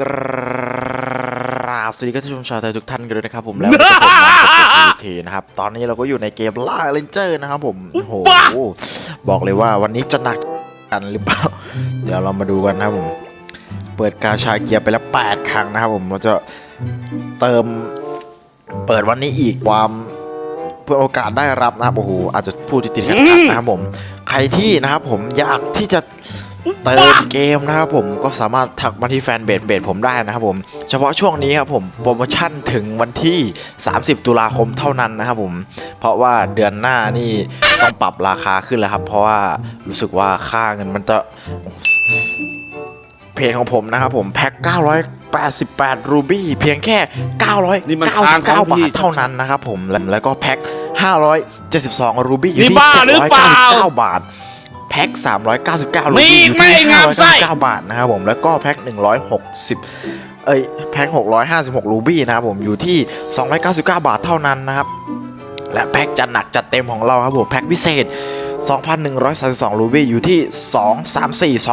กราบสวัสดีท่านผู้ชมชาวไทยทุกท่านกันด้วยนะครับผมแล้วก็ผมมากับทีนะครับตอนนี้เราก็อยู่ในเกมล่าเลนเจอร์นะครับผมโอ้โหบอกเลยว่าวันนี้จะหนักกันหรือเปล่า เดี๋ยวเรามาดูกันนะครับผม เปิดกาชาเกียร์ไปแล้ว8ครั้งนะครับผมเราจะเติมเปิดวันนี้อีกความเพื่อโอกาสได้รับนะครับโอ้โหอาจจะพูดติดๆกันนะครับผม ใครที่นะครับผมอยากที่จะ เติมเกมนะครับผมก็สามารถทักมาที่แฟนเบสเบสผมได้นะครับผมเฉพาะช่วงนี้ครับผมโปรโมชั่นถึงวันที่ 30 ตุลาคมเท่านั้นนะครับผมเพราะว่าเดือนหน้านี่ต้องปรับราคาขึ้นแล้วครับ เพราะว่ารู้สึกว่าค่าเงินมันจะเพจของผมนะครับผมแพ็ค 988 รูบี้เพียงแค่นี่มัน999ทางของพี่บาทเท่านั้นนะครับผมแล้วแล้วก็แพ็ค 572 รูบี้อยู่นี่ที่บ้าหรือเปล่า799 บาท แพ็ค 399รูมีบี้อีอกยู่ไหมที่งามไส้599 บาทนะครับผม แล้วก็แพ็ค 160 เอ้ย แพ็ค 656 รูบี้นะครับผม อยู่ที่ 299 บาทเท่านั้นนะครับ และแพ็คจัดหนักจัดเต็มของเราครับผม แพ็คพิเศษ 2,132 รูบี้อยู่ที่ 234 2,345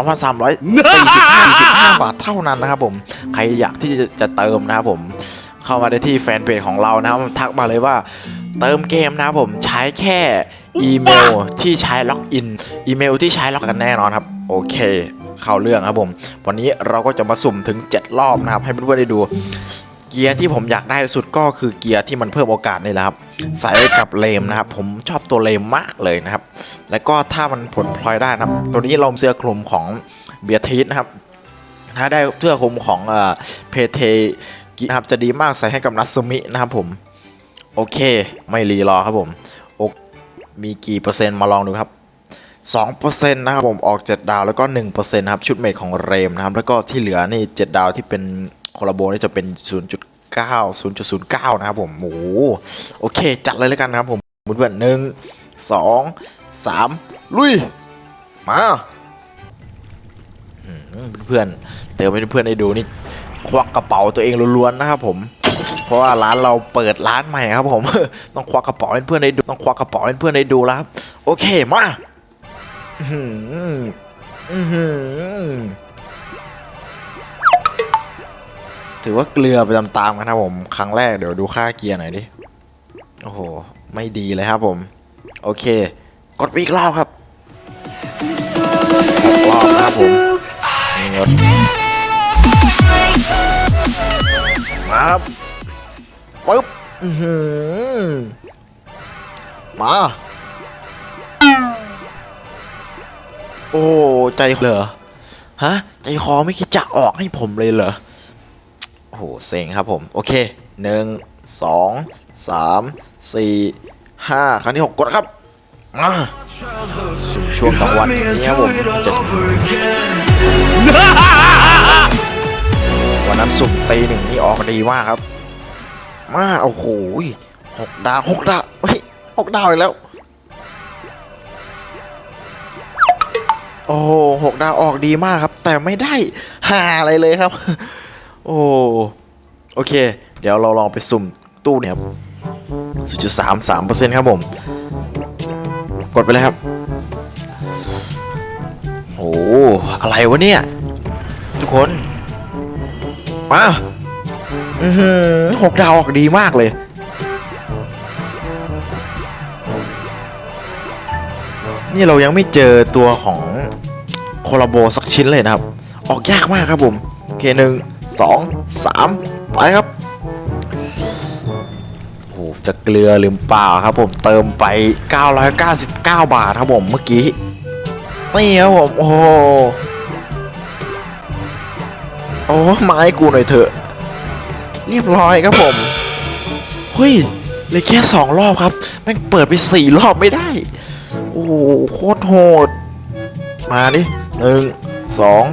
45บาทเท่านั้นนะครับผม ใครอยากที่จะจะเติมนะครับผม เข้ามาได้ที่แฟนเพจของเรานะครับทักมาเลยว่าเติมเกมนะครับผมใช้แค่ อีเมลที่ใช้ล็อกอิน อีเมลที่ใช้ล็อกกันแน่นอนครับ โอเค เข้าเรื่องครับผม วันนี้เราก็จะมาสุ่มถึง 7 รอบนะครับ ให้เพื่อนๆได้ดู เกียร์ที่ผมอยากได้ที่สุดก็คือเกียร์ที่มันเพิ่มโอกาสนี่แหละครับ ใส่กับเลมนะครับ ผมชอบตัวเลมมากเลยนะครับ แล้วก็ถ้ามันผลพลอยได้นะครับ ตัวนี้เราเสื้อคลุมของเบียร์ทีสนะครับ ถ้าได้เสื้อคลุมของเอ่อเพเทกินะครับจะดีมากใส่ให้กับนัตสึมินะครับผม โอเค ไม่รีรอครับผมโอ มีกี่เปอร์เซ็นต์มาลองดูครับ2%นะครับผมออก 7 ดาวแล้วก็ 1%นะครับชุดเมดของเรมนะครับแล้วก็ที่เหลือนี่ 7 ดาวที่เป็นโคลาโบนี่จะเป็น 0.9 0.09 นะครับผมโอ้โหโอเค จัดเลยแล้วกันนะครับผมเพื่อนๆหนึ่งสองสามลุย มาอืมเพื่อนเติมให้เพื่อนได้ดูนี่ควักกระเป๋าตัวเองล้วนๆนะครับผม ราะว่าร้านเราเปิดร้านใหม่ครับผมต้องควักกระเป๋าให้เพื่อนได้ดูต้องควักกระเป๋าให้เพื่อนได้ดูแล้วครับโอเคมาอื้อหืออื้อหือถือว่าเกลือไปตามๆกันครับผม ครั้งแรกเดี๋ยวดูค่าเกียร์หน่อยดิ โอ้โห ไม่ดีเลยครับผม โอเค กดปอีกรอบครับรอบนะครับผมมาครับ ปึ๊บอื้อหือมา โอ้ใจเหรอฮะ ใจคอไม่คิดจะออกให้ผมเลยเหรอโอ้โหเซ็งครับผม โอเคหนึ่งสองสามสี่ห้าครั้งที่หกกดครับ มาสู่ช่วงกลางวันนี้ครับผมจะวันนั้นสุ่มตีหนึ่งนี่ออกดีมากครับ มาโอ้โหหกดาวหกดาวเฮ้ยหกดาวอีกแล้ว โอ้โหหกดาวออกดีมากครับ แต่ไม่ได้หาอะไรเลยครับ โอ้โอเค เดี๋ยวเราลองไปสุ่มตู้เนี่ยศูนย์จุดสามสามเปอร์เซ็นต์ครับผม กดไปเลยครับโอ้อะไรวะเนี่ย ทุกคน มา อือหือหกดาวออกดีมากเลย นี่เรายังไม่เจอตัวของโคลาโบสักชิ้นเลยนะครับ ออกยากมากครับผม โอเคหนึ่งสองสามไปครับโอ้จะเกลือหรือเปล่าครับผมเติมไป 999 บาทครับผมเมื่อกี้นี่ครับผม โอ้โอ้ไมาให้กูหน่อยเถอะ เรียบร้อยครับผม เฮ้ยเลยแค่สองรอบครับแม่งเปิดไปสี่รอบไม่ได้ โอ้โหโคตรโหด มาดิหนึ่งสอง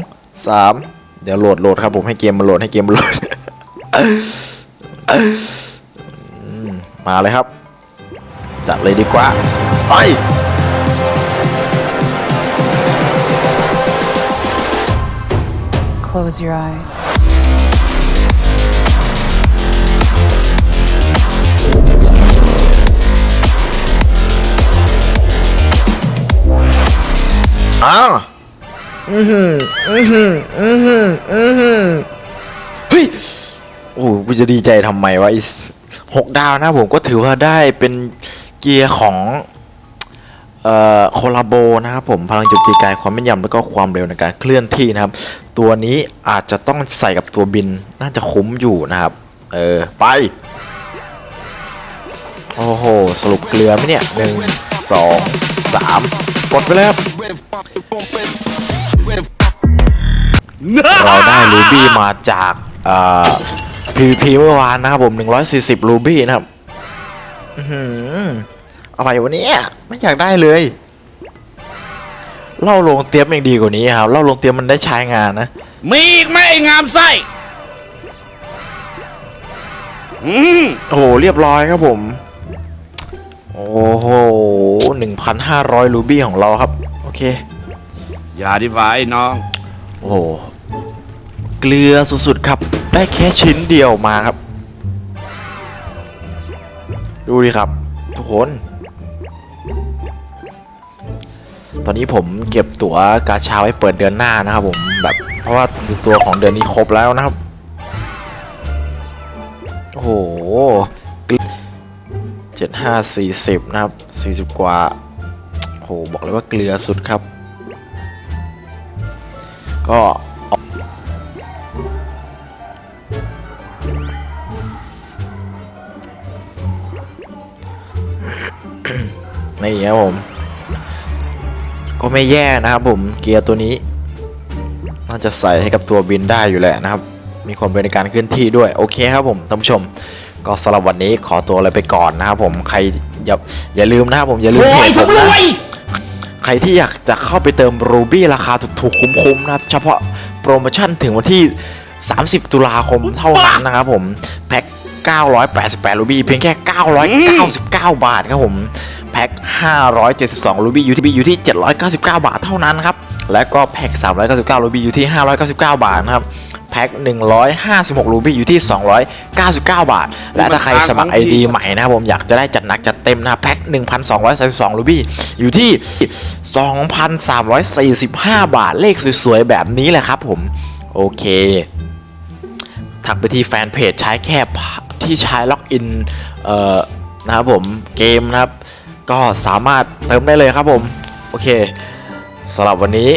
สามเดี๋ยวโหลดโหลดครับผมให้เกมมันโหลดให้เกมมันโหลดมมาเลยครับ จัดเลยดีกว่า ไป Close your eyes. อ้าวอือหืออือหืออือหืออือหือโอ้โหกูจะดีใจทำไมวะไอีหกดาวนะครับผมก็ถือว่าได้เป็นเกียร์ของเอ่อโคลาโบนะครับผมพลังโจมตีกายความแม่นยำแล้วก็ความเร็วในการเคลื่อนที่นะครับ ตัวนี้อาจจะต้องใส่กับตัวบินน่าจะคุ้มอยู่นะครับ เออ ไป โอ้โห สรุปเกลือไหมเนี่ยหนึ่งสองสามกดไปเลยครับ เราได้รูบี้มาจากเอ่อ PVP เมื่อวานนะครับผม 140รูบี้นะครับอื้อหืออะไรวะเนี่ยไม่อยากได้เลยเล่าลงเตรียมยังดีกว่านี้ครับเล่าลงเตรียมมันได้ใช้งานนะ มีอีกไหมไอ้งามไส้อืมโอ้โหเรียบร้อยครับผม โอ้โห1,500รูบี้ของเราครับ โอเค อย่าดีฝ่าไอ้น้อง โอ้โหเกลือสุดๆครับได้แค่ชิ้นเดียวมาครับ ดูดิครับ ทุกคน ตอนนี้ผมเก็บตั๋วกาชาไว้เปิดเดือนหน้านะครับผมแบบเพราะว่าตัวของเดือนนี้ครบแล้วนะครับ โอ้โหเจ็ดห้าสี่สิบนะครับสี่สิบกว่าโอ้โหบอกเลยว่าเกลือสุดครับ ก็นี่ครับผม ก็ไม่แย่นะครับผมเกียร์ตัวนี้ น่าจะใส่ให้กับตัวบินได้อยู่แหละนะครับ มีความเป็นในการเคลื่อนที่ด้วย โอเคครับผมท่านผู้ชม ก็สำหรับวันนี้ขอตัวอะไรไปก่อนนะครับผมใครอย่าอย่าลืมนะครับผมอย่าลืมเพจผมนะ ครที่อยากจะเข้าไปเติมรูบี้ราคาถูกๆคุ้มๆนะครับ เฉพาะโปรโมชั่นถึงวันที่ 30 ตุลาคมเท่านั้นนะครับผม แพ็ค 988รูบี้เพียงแค่ 999 บาทครับผมแพ็ค 572รูบี้อยู่ที่อยู่ที่ 799 บาทเท่านั้นครับ และก็แพ็ค 399รูบี้อยู่ที่ 599 บาทนะครับ พ็ค156 รูบี้อยู่ที่ 299 บาท และถ้าใครสมัคร ID ใหม่นะครับผมอยากจะได้จัดหนักจัดเต็มนะครับแพ็ค1,232 รูบี้อยู่ที่ 2,345 บาท เลขสวยๆ แบบนี้แหละครับผม โอเค ทักไปที่แฟนเพจใช้แค่ที่ใช้ล็อกอินเอ่อนะครับผมเกมนะครับ ก็สามารถเติมได้เลยครับผม โอเคสำหรับวันนี้